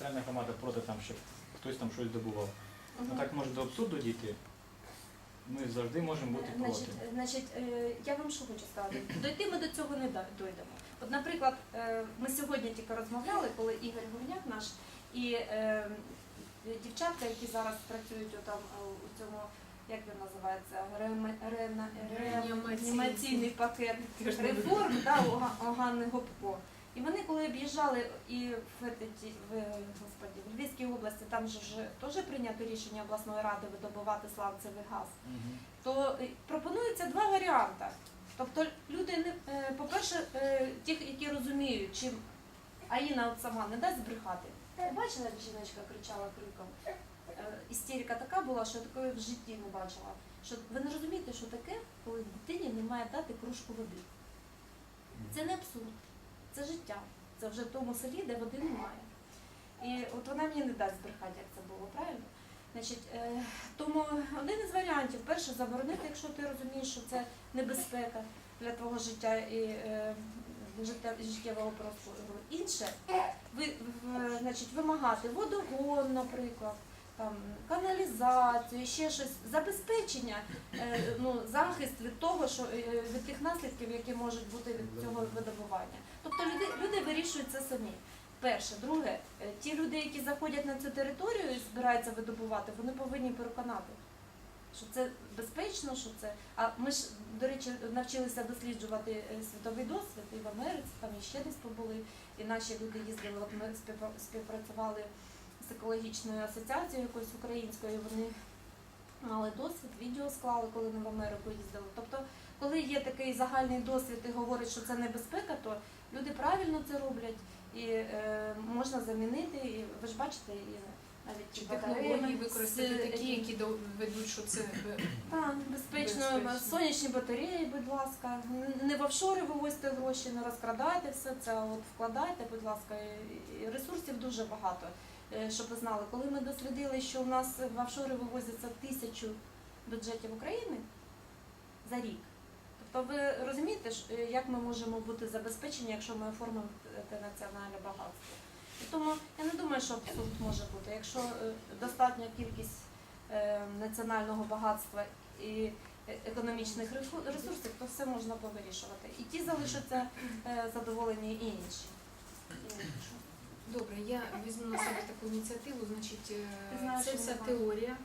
територіальна громада проти там, щоб хтось там щось добував. Ну так може до абсурду дійти. Ми завжди можемо бути проти. Значить, значить, е, я вам що хочу сказати. Дойти ми до цього не да- дойдемо. От, наприклад, е, ми сьогодні тільки розмовляли, коли Ігор Гурняк наш і е, дівчатка, які зараз працюють отам е, у цьому, як він називається, реме- рена- реанімаційний пакет реформ, да, у Га- у Ганни Гопко. І вони коли об'їжджали і в, в, господі, в Львівській області, там же вже теж прийнято рішення обласної ради видобувати сланцевий газ Мгм. то е, пропонується два варіанти. Тобто люди не е, по-перше, е, ті, які розуміють, чим Аїна от сама не дасть збрехати. Бачила, як жіночка кричала криком. Істерика така була, що я такої в житті не бачила. Що ви не розумієте, що таке, коли дитині не має дати кружку води. Це не абсурд, це життя. Це вже в тому селі, де води немає. І от вона мені не дасть збрехати, як це було, правильно? Значить, е, тому один із варіантів, перше, заборонити, якщо ти розумієш, що це небезпека для твого життя і е, життєвого простору. Інше, ви, значить, вимагати водогон, наприклад, там, каналізацію, ще щось, забезпечення, е, ну, захист від того, що е, від тих наслідків, які можуть бути від цього видобування. Тобто люди, люди вирішують це самі. Перше, друге, е, ті люди, які заходять на цю територію і збираються видобувати, вони повинні переконати, що це безпечно, що це. А ми ж, до речі, навчилися досліджувати світовий досвід і в Америці, там і ще десь побули. І наші люди їздили. От ми співпрацювали з екологічною асоціацією якоюсь українською. Вони мали досвід, відео склали, коли ми в Америку їздили. Тобто, коли є такий загальний досвід і говорять, що це небезпека, то люди правильно це роблять і е, можна замінити. І ви ж бачите, і навіть Чи технології використати такі, які доведуть, що це е, так, безпечно, Безпечно. сонячні батареї, будь ласка. Не в офшори вивозьте гроші, не розкрадайте все це, от вкладайте, будь ласка. І Ресурсів дуже багато. Е, Щоб ви знали, коли ми дослідили, що у нас в офшори вивозяться тисячу бюджетів України за рік. Тобто ви розумієте, е, як ми можемо бути забезпечені, якщо ми оформимо те національне багатство. І тому я не думаю, що абсурд може бути. Якщо е, достатня кількість національного багатства і економічних ресурсів, то все можна повирішувати. І ті залишаться задоволені, і інші. Добре. Я візьму на себе таку ініціативу. Значить, е, це вся теорія.